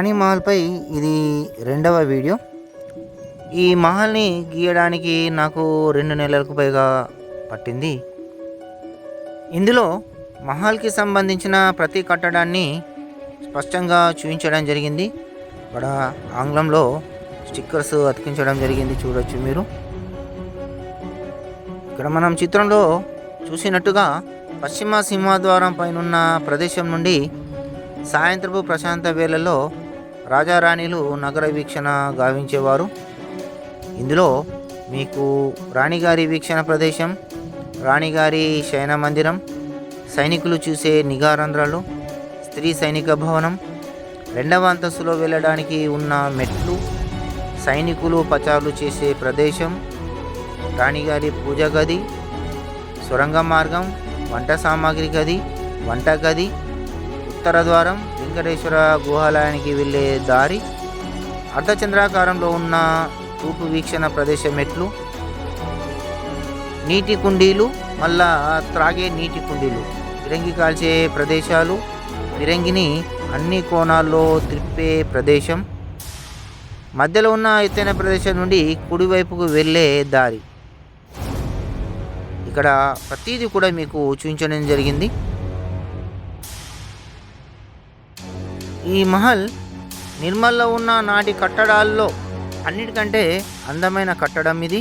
రాణి మహల్పై ఇది రెండవ వీడియో. ఈ మహల్ని గీయడానికి నాకు రెండు నెలలకు పైగా పట్టింది. ఇందులో మహల్కి సంబంధించిన ప్రతి కట్టడాన్ని స్పష్టంగా చూపించడం జరిగింది. ఇక్కడ ఆంగ్లంలో స్టిక్కర్స్ అతికించడం జరిగింది చూడొచ్చు మీరు. ఇక్కడ మనం చిత్రంలో చూసినట్టుగా పశ్చిమ సింహద్వారం పైనున్న ప్రదేశం నుండి సాయంత్రపు ప్రశాంత వేళల్లో రాజారాణిలు నగర వీక్షణ గావించేవారు. ఇందులో మీకు రాణిగారి వీక్షణ ప్రదేశం రాణిగారి శయన మందిరం సైనికులు చూసే నిఘా రంధ్రాలు స్త్రీ సైనిక భవనం రెండవ అంతస్తులో వెళ్ళడానికి ఉన్న మెట్లు సైనికులు పచారులు చేసే ప్రదేశం రాణిగారి పూజ గది సొరంగ మార్గం వంట సామాగ్రి గది వంట గది ఉత్తర ద్వారం వెంకటేశ్వర గుహాలయానికి వెళ్ళే దారి అర్ధచంద్రాకారంలో ఉన్న తూపు వీక్షణ ప్రదేశ మెట్లు నీటి కుండీలు మళ్ళా త్రాగే నీటి కుండీలు ఫిరంగి కాల్చే ప్రదేశాలు ఫిరంగిని అన్ని కోణాల్లో త్రిప్పే ప్రదేశం మధ్యలో ఉన్న ఎత్తైన ప్రదేశం నుండి కుడివైపుకు వెళ్ళే దారి. ఇక్కడ ప్రతిదీ కూడా మీకు చూపించడం జరిగింది. ఈ మహల్ నిర్మల్లో ఉన్న నాటి కట్టడాల్లో అన్నిటికంటే అందమైన కట్టడం ఇది.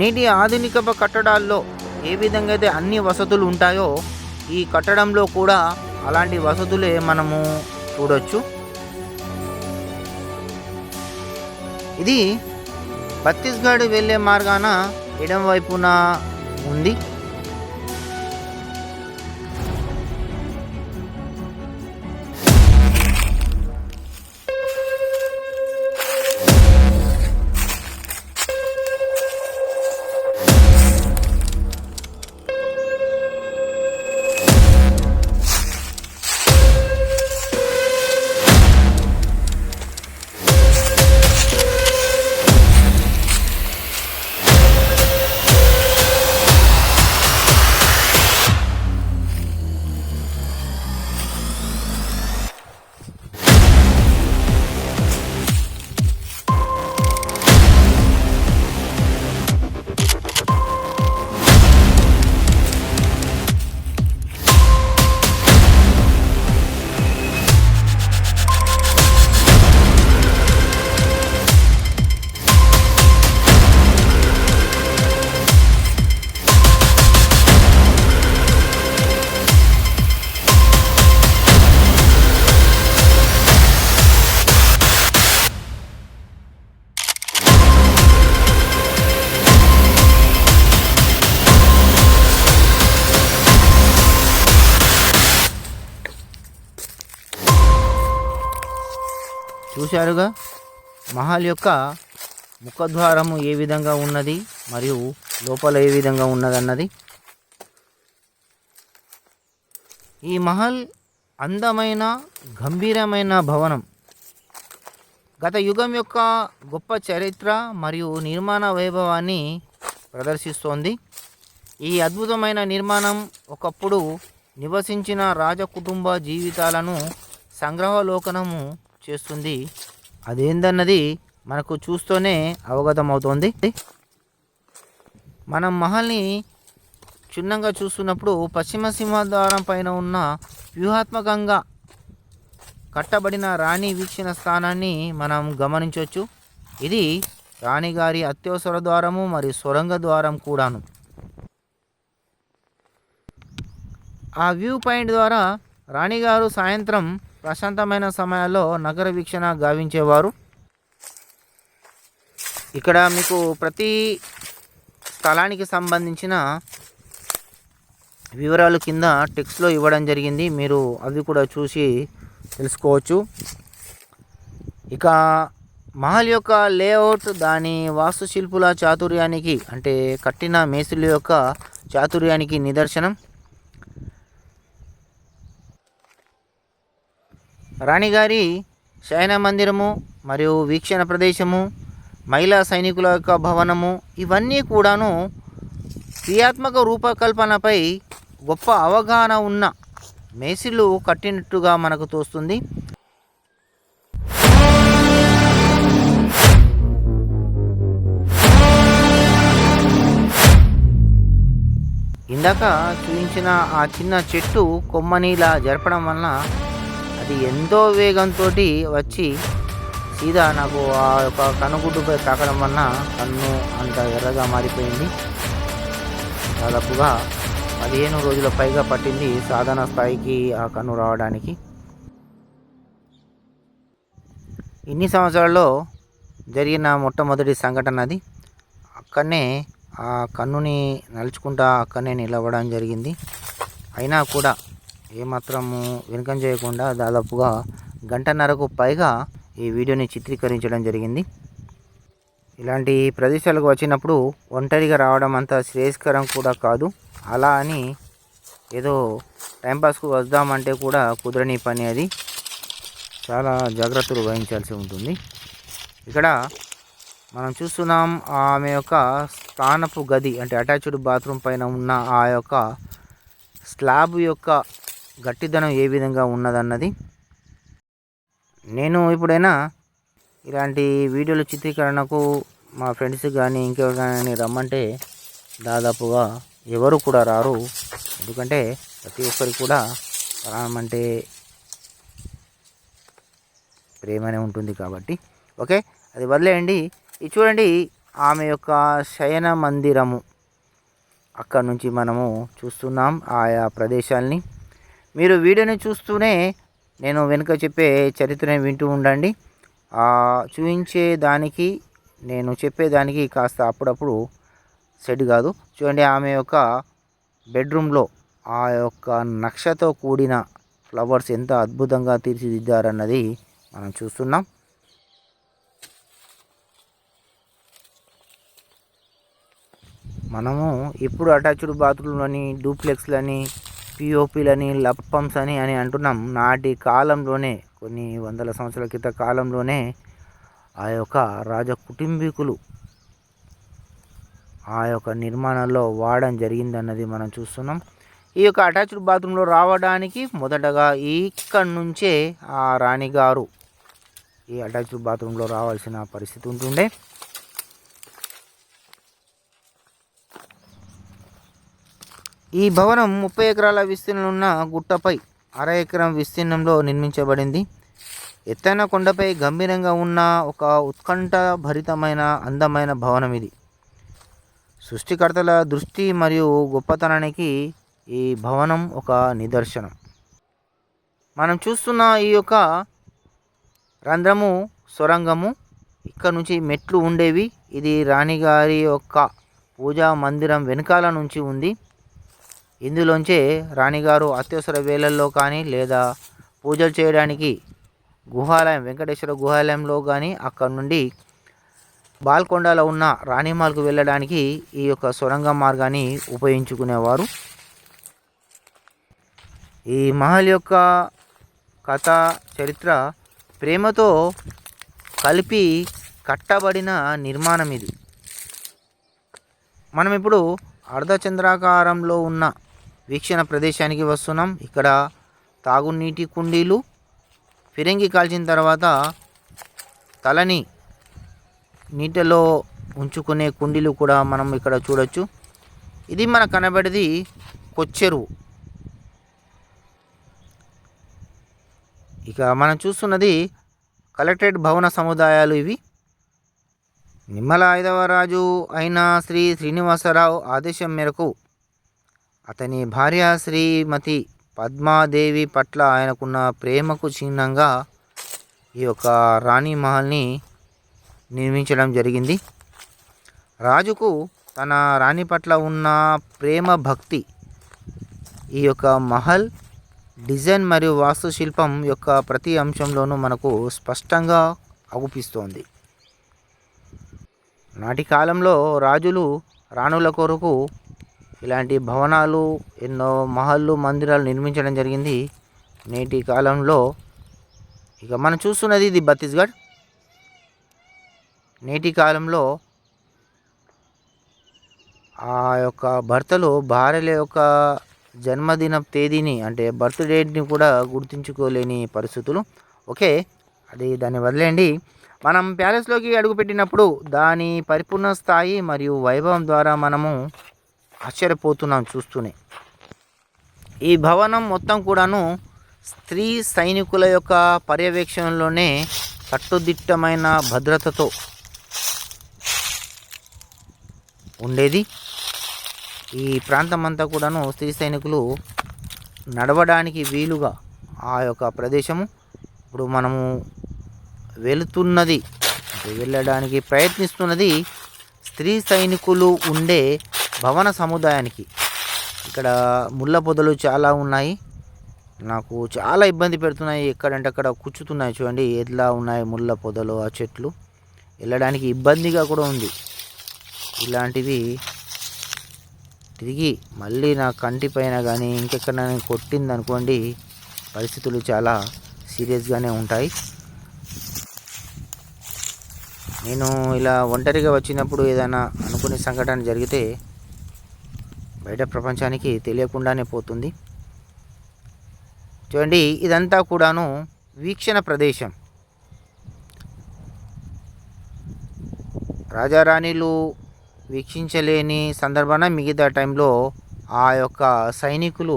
నేటి ఆధునిక కట్టడాల్లో ఏ విధంగా అయితే అన్ని వసతులు ఉంటాయో ఈ కట్టడంలో కూడా అలాంటి వసతులే మనము చూడొచ్చు. ఇది ఛత్తీస్గఢ్ వెళ్ళే మార్గాన ఎడం వైపున ఉంది. చూశారుగా? మహల్ యొక్క ముఖద్వారము ఏ విధంగా ఉన్నది? మరియు లోపల ఏ విధంగా ఉన్నదన్నది? ఈ మహల్ అందమైన గంభీరమైన భవనం. గత యుగం యొక్క గొప్ప చరిత్ర మరియు నిర్మాణ వైభవాన్ని ప్రదర్శిస్తోంది. ఈ అద్భుతమైన నిర్మాణం ఒకప్పుడు నివసించిన రాజకుటుంబ జీవితాలను సంగ్రహలోకనము చేస్తుంది. అదేందన్నది మనకు చూస్తూనే అవగతమవుతోంది. మనం మహల్ని క్షుణ్ణంగా చూస్తున్నప్పుడు పశ్చిమ సింహద్వారం పైన ఉన్న వ్యూహాత్మకంగా కట్టబడిన రాణి వీక్షణ స్థానాన్ని మనం గమనించవచ్చు ఇది రాణిగారి అత్యవసర ద్వారము మరియు సొరంగ ద్వారం కూడాను. ఆ వ్యూ పాయింట్ ద్వారా రాణిగారు సాయంత్రం ప్రశాంతమైన సమయాల్లో నగర వీక్షణ గావించేవారు. ఇక్కడ మీకు ప్రతి స్థలానికి సంబంధించిన వివరాలు కింద టెక్స్ట్లో ఇవ్వడం జరిగింది. మీరు అవి కూడా చూసి తెలుసుకోవచ్చు. ఇక మహల్ యొక్క లేఅవుట్ దాని వాస్తుశిల్పుల చాతుర్యానికి అంటే కట్టిన మేసుల యొక్క చాతుర్యానికి నిదర్శనం. రాణిగారి శయన మందిరము మరియు వీక్షణ ప్రదేశము మహిళా సైనికుల యొక్క భవనము ఇవన్నీ కూడాను క్రియాత్మక రూపకల్పనపై గొప్ప అవగాహన ఉన్న మేసిలు కట్టినట్టుగా మనకు తోస్తుంది. ఇందాక చూపించిన ఆ చిన్న చెట్టు కొమ్మనీలా జరపడం వలన అది ఎంతో వేగంతో వచ్చి సీదా నాకు ఆ యొక్క కనుగుడ్డుపై తాకడం వలన కన్ను అంత ఎర్రగా మారిపోయింది. దాదాపుగా పదిహేను రోజుల పైగా పట్టింది సాధారణ స్థాయికి ఆ కన్ను రావడానికి. ఇన్ని సంవత్సరాల్లో జరిగిన మొట్టమొదటి సంఘటన అది. అక్కడనే ఆ కన్నుని నలుచుకుంటా అక్కడనే నిలవడం జరిగింది. అయినా కూడా ఏమాత్రము వెనుకం చేయకుండా దాదాపుగా గంటన్నరకు పైగా ఈ వీడియోని చిత్రీకరించడం జరిగింది. ఇలాంటి ప్రదేశాలకు వచ్చినప్పుడు ఒంటరిగా రావడం అంత శ్రేయస్కరం కూడా కాదు. అలా అని ఏదో టైంపాస్కు వద్దామంటే కూడా కుదరని పని అది. చాలా జాగ్రత్తలు వహించాల్సి ఉంటుంది. ఇక్కడ మనం చూస్తున్నాం ఆమె యొక్క స్థానపు గది అంటే అటాచ్డ్ బాత్రూమ్ పైన ఉన్న ఆ యొక్క స్లాబ్ యొక్క గట్టిదనం ఏ విధంగా ఉన్నదన్నది నేను ఇప్పుడైనా ఇలాంటి వీడియోల చిత్రీకరణకు మా ఫ్రెండ్స్ కానీ ఇంకెవరు కానీ రమ్మంటే దాదాపుగా ఎవరు కూడా రారు. ఎందుకంటే ప్రతి ఒక్కరికి కూడా ప్రాణం అంటే ప్రేమనే ఉంటుంది కాబట్టి. ఓకే? అది వదిలేయండి. ఇది చూడండి ఆమె యొక్క శయన మందిరము. అక్కడ నుంచి మనము చూస్తున్నాం ఆయా ప్రదేశాల్ని. మీరు వీడియోని చూస్తూనే నేను వెనుక చెప్పే చరిత్రని వింటూ ఉండండి. చూపించే దానికి నేను చెప్పేదానికి కాస్త అప్పుడప్పుడు సెట్ కాదు. చూడండి ఆమె యొక్క బెడ్రూమ్లో ఆ యొక్క నక్షతో కూడిన ఫ్లవర్స్ ఎంత అద్భుతంగా తీర్చిదిద్దారన్నది మనం చూస్తున్నాం. మనము ఇప్పుడు అటాచ్డ్ బాత్రూమ్లని డూప్లెక్స్లని పిఓపిలని లప్పమ్స్ అని అని అంటున్నాం. నాటి కాలంలోనే కొన్ని వందల సంవత్సరాల క్రిత కాలంలోనే ఆ యొక్క రాజ కుటుంబీకులు ఆ యొక్క నిర్మాణంలో వాడడం జరిగిందన్నది మనం చూస్తున్నాం. ఈ యొక్క అటాచ్డ్ బాత్రూంలో రావడానికి మొదటగా ఇక్కడి నుంచే ఆ రాణిగారు ఈ అటాచ్డ్ బాత్రూంలో రావాల్సిన పరిస్థితి ఉంటుండే. ఈ భవనం ముప్పై ఎకరాల విస్తీర్ణం ఉన్న గుట్టపై అర ఎకరం విస్తీర్ణంలో నిర్మించబడింది. ఎత్తైన కొండపై గంభీరంగా ఉన్న ఒక ఉత్కంఠ భరితమైన అందమైన భవనం ఇది. సృష్టికర్తల దృష్టి మరియు గొప్పతనానికి ఈ భవనం ఒక నిదర్శనం. మనం చూస్తున్న ఈ యొక్క రంధ్రము సొరంగము ఇక్కడ నుంచి మెట్లు ఉండేవి. ఇది రాణిగారి యొక్క పూజా మందిరం వెనకాల నుంచి ఉంది. ఇందులోంచే రాణిగారు అత్యవసర వేళల్లో కానీ లేదా పూజలు చేయడానికి గుహాలయం వెంకటేశ్వర గుహాలయంలో కానీ అక్కడి నుండి బాల్కొండలో ఉన్న రాణిమాల్కు వెళ్ళడానికి ఈ యొక్క సొరంగ మార్గాన్ని ఉపయోగించుకునేవారు. ఈ మహల్ యొక్క కథ చరిత్ర ప్రేమతో కలిపి కట్టబడిన నిర్మాణం ఇది. మనం ఇప్పుడు అర్ధచంద్రాకారంలో ఉన్న వీక్షణ ప్రదేశానికి వస్తున్నాం. ఇక్కడ తాగునీటి కుండీలు ఫిరంగి కాల్చిన తర్వాత తలని నీటిలో ఉంచుకునే కుండీలు కూడా మనం ఇక్కడ చూడొచ్చు. ఇది మన కనబడేది కొచ్చెరువు. ఇక మనం చూస్తున్నది కలెక్టరేట్ భవన సముదాయాలు ఇవి. నిమ్మల ఐదవ రాజు అయిన శ్రీ శ్రీనివాసరావు ఆదేశం మేరకు అతని భార్య శ్రీమతి పద్మాదేవి పట్ల ఆయనకున్న ప్రేమకు చిహ్నంగా ఈ యొక్క రాణి మహల్ని నిర్మించడం జరిగింది. రాజుకు తన రాణి పట్ల ఉన్న ప్రేమ భక్తి ఈ యొక్క మహల్ డిజైన్ మరియు వాస్తుశిల్పం యొక్క ప్రతి అంశంలోనూ మనకు స్పష్టంగా అగుపిస్తోంది నాటి కాలంలో రాజులు రాణుల కొరకు ఇలాంటి భవనాలు ఎన్నో మహల్లు మందిరాలు నిర్మించడం జరిగింది నేటి కాలంలో. ఇక మనం చూస్తున్నది ఇది ఛత్తీస్గఢ్. నేటి కాలంలో ఆ యొక్క భర్తలు భార్యల యొక్క జన్మదిన తేదీని అంటే బర్త్ డేట్ని కూడా గుర్తుంచుకోలేని పరిస్థితులు. ఓకే అది దాన్ని వదిలేయండి. మనం ప్యాలెస్లోకి అడుగుపెట్టినప్పుడు దాని పరిపూర్ణ స్థాయి మరియు వైభవం ద్వారా మనము ఆశ్చర్యపోతున్నాం చూస్తూనే. ఈ భవనం మొత్తం కూడాను స్త్రీ సైనికుల యొక్క పర్యవేక్షణలోనే కట్టుదిట్టమైన భద్రతతో ఉండేది. ఈ ప్రాంతం అంతా కూడాను స్త్రీ సైనికులు నడవడానికి వీలుగా ఆ యొక్క ప్రదేశము ఇప్పుడు మనము వెళుతున్నది వెళ్ళడానికి ప్రయత్నిస్తున్నది స్త్రీ సైనికులు ఉండే భవన సముదాయానికి. ఇక్కడ ముళ్ళ పొదలు చాలా ఉన్నాయి. నాకు చాలా ఇబ్బంది పెడుతున్నాయి. ఎక్కడంటే అక్కడ కూర్చుతున్నాయి చూడండి. ఎట్లా ఉన్నాయి ముళ్ళ పొదలు ఆ చెట్లు. వెళ్ళడానికి ఇబ్బందిగా కూడా ఉంది. ఇలాంటివి తిరిగి మళ్ళీ నా కంటి పైన కానీ ఇంకెక్కడ కొట్టింది అనుకోండి పరిస్థితులు చాలా సీరియస్గానే ఉంటాయి. నేను ఇలా ఒంటరిగా వచ్చినప్పుడు ఏదైనా అనుకునే సంఘటన జరిగితే బయట ప్రపంచానికి తెలియకుండానే పోతుంది. చూడండి ఇదంతా కూడాను వీక్షణ ప్రదేశం. రాజారాణిలు వీక్షించలేని సందర్భాన మిగతా టైంలో ఆ యొక్క సైనికులు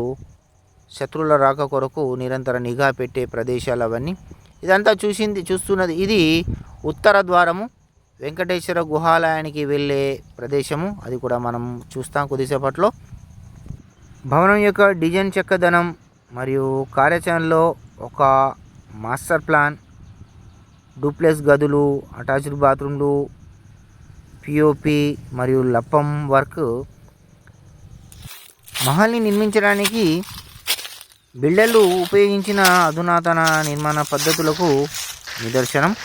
శత్రువుల రాక కొరకు నిరంతర నిఘా పెట్టే ప్రదేశాలు అవన్నీ. ఇదంతా చూసింది చూస్తున్నది ఇది ఉత్తర ద్వారము వెంకటేశ్వర గుహాలయానికి వెళ్ళే ప్రదేశము. అది కూడా మనం చూస్తాం కొద్దిసేపట్లో. భవనం యొక్క డిజైన్ చెక్కదనం మరియు కార్యాచరణలో ఒక మాస్టర్ ప్లాన్. డూప్లెక్స్ గదులు అటాచ్డ్ బాత్రూమ్లు పిఓపి మరియు లప్పం వర్క్. మహల్ని నిర్మించడానికి బిల్డర్లు ఉపయోగించిన అధునాతన నిర్మాణ పద్ధతులకు నిదర్శనం.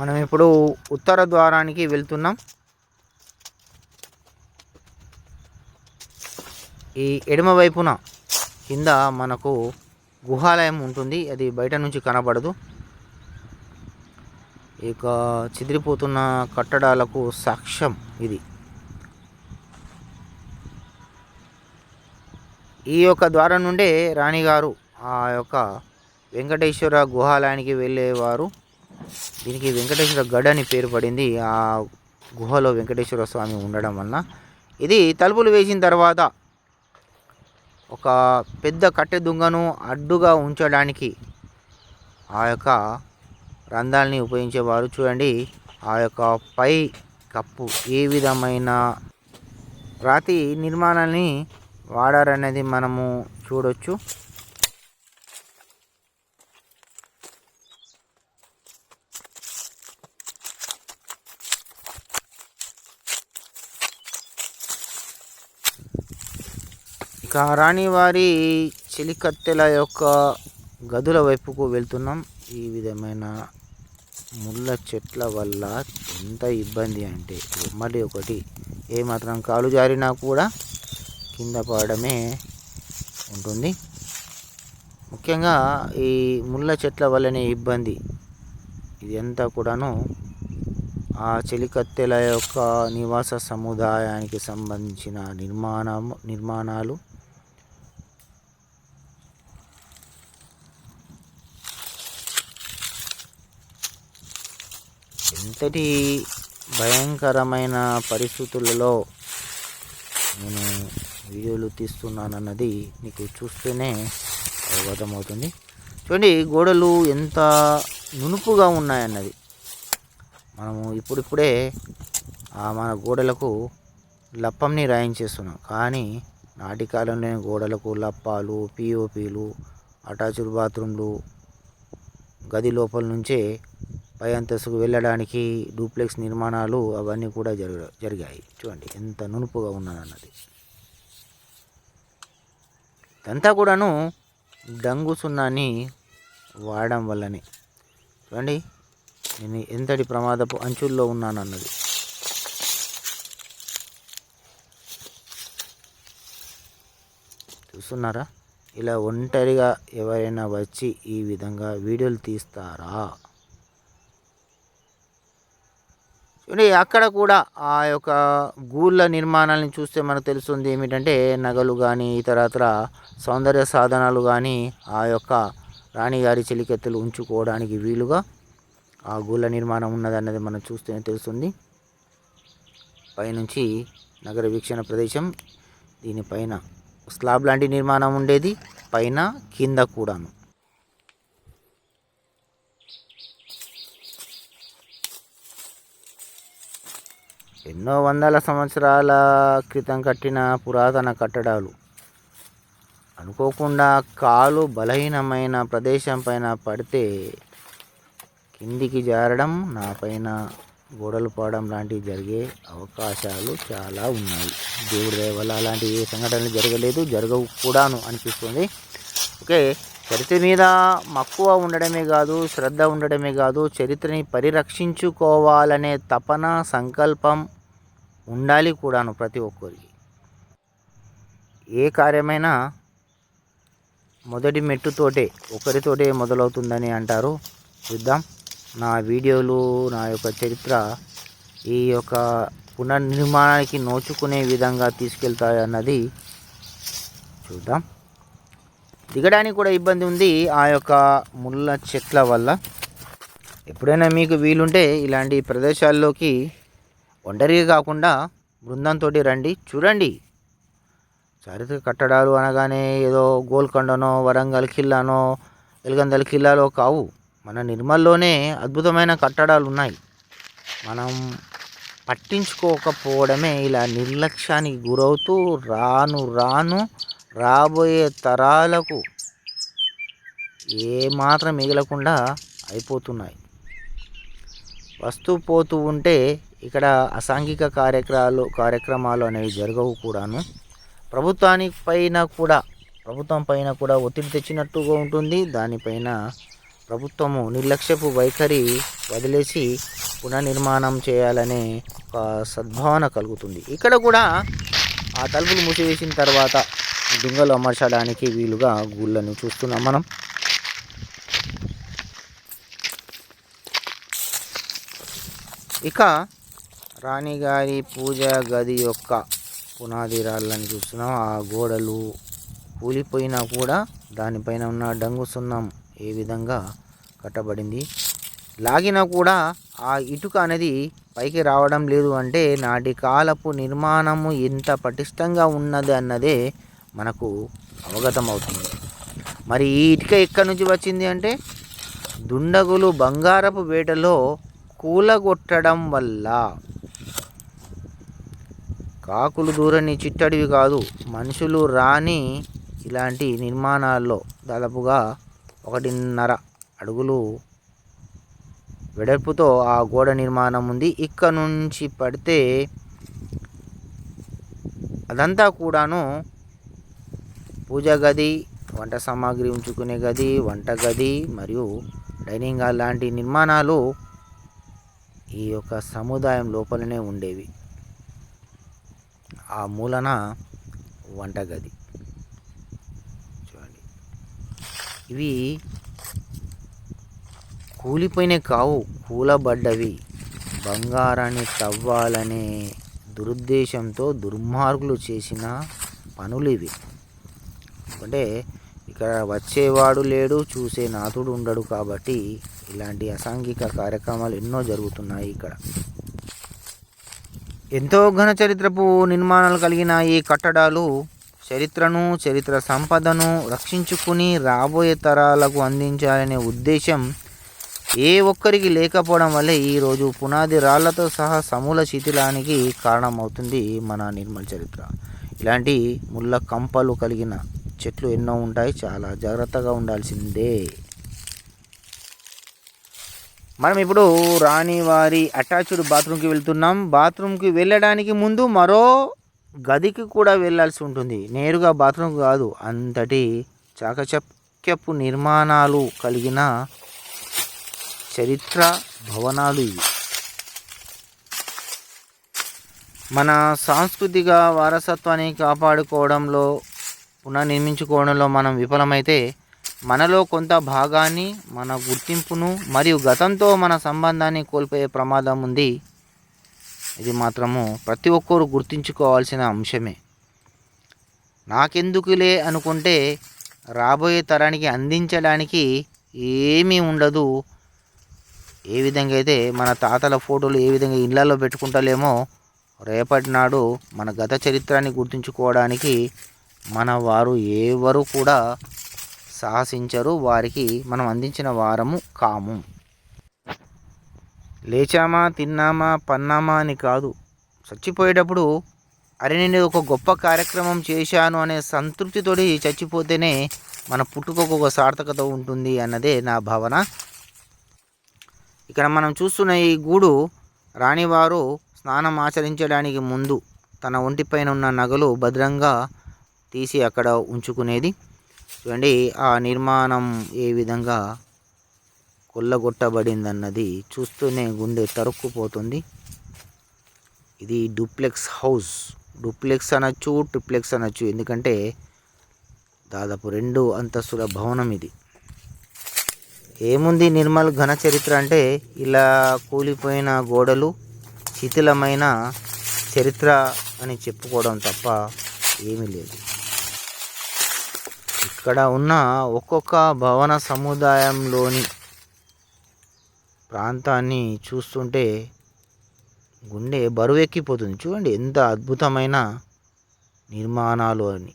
మనం ఇప్పుడు ఉత్తర ద్వారానికి వెళ్తున్నాం. ఈ ఎడమ వైపున కింద మనకు గుహాలయం ఉంటుంది. అది బయట నుంచి కనబడదు. ఇక చెదిరిపోతున్న కట్టడాలకు సాక్ష్యం ఇది. ఈ యొక్క ద్వారం నుండే రాణిగారు ఆ యొక్క వెంకటేశ్వర గుహాలయానికి వెళ్ళేవారు. దీనికి వెంకటేశ్వర గడ్ అని పేరు పడింది. ఆ గుహలో వెంకటేశ్వర స్వామి ఉండడం వలన. ఇది తలుపులు వేసిన తర్వాత ఒక పెద్ద కట్టె దుంగను అడ్డుగా ఉంచడానికి ఆ యొక్క రంధ్రాల్ని ఉపయోగించేవారు. చూడండి ఆ యొక్క పై కప్పు ఏ విధమైన రాతి నిర్మాణాన్ని వాడారనేది మనము చూడొచ్చు. ఇక రాణివారి చెలికత్తెల యొక్క గదుల వైపుకు వెళ్తున్నాం. ఈ విధమైన ముళ్ళ చెట్ల వల్ల ఎంత ఇబ్బంది అంటే మళ్ళీ ఒకటి. ఏమాత్రం కాలు జారినా కూడా కింద పడడమే ఉంటుంది. ముఖ్యంగా ఈ ముళ్ళ చెట్ల వల్లనే ఇబ్బంది. ఇది అంతా కూడాను ఆ చెలికత్తెల యొక్క నివాస సముదాయానికి సంబంధించిన నిర్మాణము నిర్మాణాలు ఎంతటి భయంకరమైన పరిస్థితులలో నేను వీడియోలు తీస్తున్నానన్నది మీకు చూస్తేనే అవగతమవుతుంది చూడండి గోడలు ఎంత నునుపుగా ఉన్నాయన్నది. మనము ఇప్పుడిప్పుడే మన గోడలకు లప్పంని రాయించేస్తున్నాం. కానీ నాటి కాలంలోని గోడలకు లప్పాలు పిఓపీలు అటాచ్డ్ బాత్రూమ్లు గది లోపల నుంచే పై అంతస్తుకు వెళ్ళడానికి డూప్లెక్స్ నిర్మాణాలు అవన్నీ కూడా జరగ జరిగాయి. చూడండి ఎంత నునుపుగా ఉన్నదన్నది. ఇదంతా కూడాను డంగు సున్నాని వాడడం వల్లనే. చూడండి నేను ఎంతటి ప్రమాదపు అంచుల్లో ఉన్నానన్నది. చూస్తున్నారా? ఇలా ఒంటరిగా ఎవరైనా వచ్చి ఈ విధంగా వీడియోలు తీస్తారా చూడండి అక్కడ కూడా ఆ యొక్క గూళ్ళ నిర్మాణాలను చూస్తే మనకు తెలుస్తుంది ఏమిటంటే నగలు కానీ ఇతరత్ర సౌందర్య సాధనాలు కానీ ఆ యొక్క రాణిగారి చెలికెత్తులు ఉంచుకోవడానికి వీలుగా ఆ గూళ్ళ నిర్మాణం ఉన్నదన్నది మనం చూస్తేనే తెలుస్తుంది. పైనుంచి నగర వీక్షణ ప్రదేశం దీనిపైన స్లాబ్ లాంటి నిర్మాణం ఉండేది పైన కింద కూడాను. ఎన్నో వందల సంవత్సరాల క్రితం కట్టిన పురాతన కట్టడాలు. అనుకోకుండా కాలు బలహీనమైన ప్రదేశం పైన పడితే కిందికి జారడం నా పైన గోడలు పడడం లాంటివి జరిగే అవకాశాలు చాలా ఉన్నాయి. దేవుడి దయ వల్ల అలాంటి ఏ సంఘటనలు జరగలేదు జరగవు కూడాను అనిపిస్తుంది. ఓకే చరిత్ర మీద మక్కువ ఉండడమే కాదు శ్రద్ధ ఉండడమే కాదు చరిత్రని పరిరక్షించుకోవాలనే తపన సంకల్పం ఉండాలి కూడాను ప్రతి ఒక్కరికి. ఏ కార్యమైనా మొదటి మెట్టుతోటే ఒకరితోటే మొదలవుతుందని అంటారు. చూద్దాం. నా వీడియోలు నా యొక్క చరిత్ర ఈ యొక్క పునర్నిర్మాణానికి నోచుకునే విధంగా తీసుకెళ్తాయన్నది చూద్దాం. దిగడానికి కూడా ఇబ్బంది ఉంది ఆ యొక్క ముళ్ళ చెట్ల వల్ల. ఎప్పుడైనా మీకు వీలుంటే ఇలాంటి ప్రదేశాల్లోకి ఒంటరిగా కాకుండా బృందంతో రండి చూడండి. చారిత్రక కట్టడాలు అనగానే ఏదో గోల్కొండనో వరంగల్ ఖిల్లానో ఎల్గందల ఖిల్లాలో కావు. మన నిర్మల్లోనే అద్భుతమైన కట్టడాలు ఉన్నాయి. మనం పట్టించుకోకపోవడమే ఇలా నిర్లక్ష్యానికి గురవుతూ రాను రాను రాబోయే తరాలకు ఏమాత్రం మిగలకుండా అయిపోతున్నాయి. వస్తూ పోతూ ఉంటే ఇక్కడ అసాంఘిక కార్యక్రమాలు కార్యక్రమాలు అనేవి జరగవు కూడాను. ప్రభుత్వానికి పైన కూడా ప్రభుత్వం పైన కూడా ఒత్తిడి తెచ్చినట్టుగా ఉంటుంది. దానిపైన ప్రభుత్వము నిర్లక్ష్యపు వైఖరి వదిలేసి పునర్నిర్మాణం చేయాలనే ఒక సద్భావన కలుగుతుంది. ఇక్కడ కూడా ఆ తలుపులు మూసివేసిన తర్వాత దుంగలు అమర్చడానికి వీలుగా గూళ్ళను చూస్తున్నాం మనం. ఇక రాణిగారి పూజ గది యొక్క పునాది రాళ్ళని చూస్తున్నాం. ఆ గోడలు కూలిపోయినా కూడా దానిపైన ఉన్న డంగు సున్నం ఏ విధంగా కట్టబడింది? లాగినా కూడా ఆ ఇటుక అనేది పైకి రావడం లేదు అంటే నాటి కాలపు నిర్మాణము ఎంత పటిష్టంగా ఉన్నది అన్నదే మనకు అవగతం అవుతుంది మరి ఈ ఇటుక ఎక్కడి నుంచి వచ్చింది అంటే దుండగులు బంగారపు వేటలో కూలగొట్టడం వల్ల. కాకులు దూరని చిట్టడివి కాదు మనుషులు రాని ఇలాంటి నిర్మాణాల్లో దాదాపుగా ఒకటిన్నర అడుగులు వెడల్పుతో ఆ గోడ నిర్మాణం ఉంది. ఇక్కడ నుంచి పడితే అదంతా కూడాను పూజ గది వంట సామాగ్రి ఉంచుకునే గది వంట గది మరియు డైనింగ్ హాల్ లాంటి నిర్మాణాలు ఈ యొక్క సముదాయం లోపలనే ఉండేవి. ఆ మూలన వంటగది చూడండి. ఇవి కూలిపోయినే కావు కూలబడ్డవి. బంగారాన్ని తవ్వాలనే దురుద్దేశంతో దుర్మార్గులు చేసిన పనులు ఇవి. అంటే ఇక్కడ వచ్చేవాడు లేడు చూసే నాథుడు ఉండడు కాబట్టి ఇలాంటి అసాంఘిక కార్యక్రమాలు ఎన్నో జరుగుతున్నాయి ఇక్కడ. ఎంతో ఘన చరిత్రపు నిర్మాణాలు కలిగిన ఈ కట్టడాలు చరిత్రను చరిత్ర సంపదను రక్షించుకుని రాబోయే తరాలకు అందించాలనే ఉద్దేశం ఏ ఒక్కరికి లేకపోవడం వల్లే ఈరోజు పునాది రాళ్ళతో సహా సమూల శిథిలానికి కారణమవుతుంది మన నిర్మల్ చరిత్ర. ఇలాంటి ముళ్ళ కంపలు కలిగిన చెట్లు ఎన్నో ఉంటాయి చాలా జాగ్రత్తగా ఉండాల్సిందే. మనం ఇప్పుడు రాణివారి అటాచ్డ్ బాత్రూమ్కి వెళ్తున్నాం. బాత్రూమ్కి వెళ్ళడానికి ముందు మరో గదికి కూడా వెళ్ళాల్సి ఉంటుంది. నేరుగా బాత్రూమ్ కాదు అంతటి చాకచక్యపు నిర్మాణాలు కలిగిన చరిత్ర భవనాలు ఇవి. మన సాంస్కృతిక వారసత్వాన్ని కాపాడుకోవడంలో పునర్నిర్మించుకోవడంలో మనం విఫలమైతే మనలో కొంత భాగాన్ని మన గుర్తింపును మరియు గతంతో మన సంబంధాన్ని కోల్పోయే ప్రమాదం ఉంది. ఇది మాత్రము ప్రతి ఒక్కరు గుర్తుంచుకోవాల్సిన అంశమే. నాకెందుకులే అనుకుంటే రాబోయే తరానికి అందించడానికి ఏమీ ఉండదు. ఏ విధంగా అయితే మన తాతల ఫోటోలు ఏ విధంగా ఇళ్ళలో పెట్టుకుంటలేమో రేపటి నాడు మన గత చరిత్రాన్ని గుర్తుంచుకోవడానికి మన వారు ఎవరు కూడా సాహసించరు. వారికి మనం అందించిన వారము కాము. లేచామా తిన్నామా పన్నామా అని కాదు. చచ్చిపోయేటప్పుడు అరే నేను ఒక గొప్ప కార్యక్రమం చేశాను అనే సంతృప్తితోటి చచ్చిపోతేనే మన పుట్టుకకు ఒక సార్థకత ఉంటుంది అన్నదే నా భావన. ఇక్కడ మనం చూస్తున్న ఈ గూడు రాణివారు స్నానం ఆచరించడానికి ముందు తన ఒంటిపైన ఉన్న నగలు భద్రంగా తీసి అక్కడ ఉంచుకునేది. చూడండి ఆ నిర్మాణం ఏ విధంగా కొల్లగొట్టబడిందన్నది చూస్తూనే గుండె తరుక్కుపోతుంది. ఇది డూప్లెక్స్ హౌస్. డూప్లెక్స్ అనొచ్చు ట్రిప్లెక్స్ అనొచ్చు. ఎందుకంటే దాదాపు రెండు అంతస్తుల భవనం ఇది. ఏముంది నిర్మల్ ఘన చరిత్ర అంటే ఇలా కూలిపోయిన గోడలు శిథిలమైన చరిత్ర అని చెప్పుకోవడం తప్ప ఏమీ లేదు. ఇక్కడ ఉన్న ఒక్కొక్క భవన సముదాయంలోని ప్రాంతాన్ని చూస్తుంటే గుండె బరువెక్కిపోతుంది. చూడండి ఎంత అద్భుతమైన నిర్మాణాలు అని.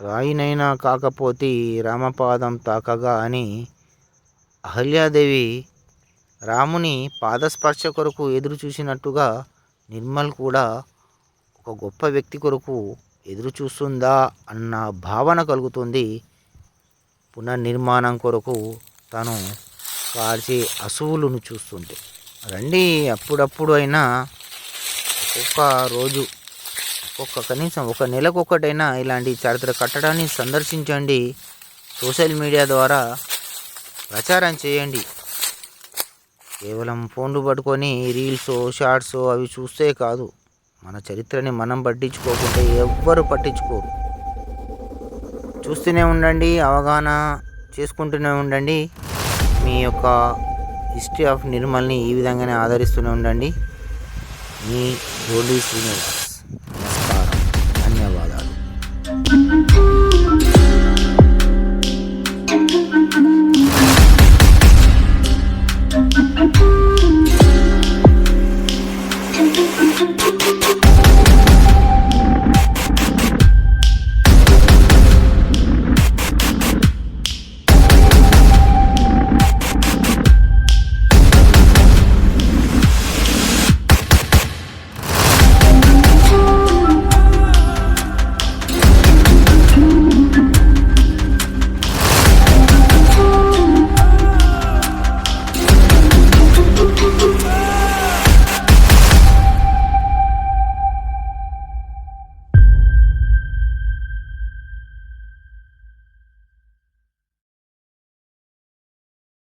రాయినైనా కాకపోతే రామపాదం తాకగా అని అహల్యాదేవి రాముని పాదస్పర్శ కొరకు ఎదురు చూసినట్టుగా నిర్మల్ కూడా ఒక గొప్ప వ్యక్తి కొరకు ఎదురు చూస్తుందా అన్న భావన కలుగుతుంది పునర్నిర్మాణం కొరకు తను కాల్చే అసువులను చూస్తుంటే. రండి అప్పుడప్పుడు అయినా ఒక్కొక్క రోజు ఒక్కొక్క కనీసం ఒక నెలకు ఒకటైనా ఇలాంటి చారిత్ర కట్టడాన్ని సందర్శించండి. సోషల్ మీడియా ద్వారా ప్రచారం చేయండి. కేవలం ఫోన్లు పట్టుకొని రీల్స్ షార్ట్స్ అవి చూస్తే కాదు. మన చరిత్రని మనం పట్టించుకోకుంటే ఎవ్వరు పట్టించుకోరు. చూస్తూనే ఉండండి అవగాహన చేసుకుంటూనే ఉండండి. మీ యొక్క హిస్టరీ ఆఫ్ నిర్మల్ని ఈ విధంగానే ఆదరిస్తూనే ఉండండి. మీ గోల్డీ శ్రీనివాస్.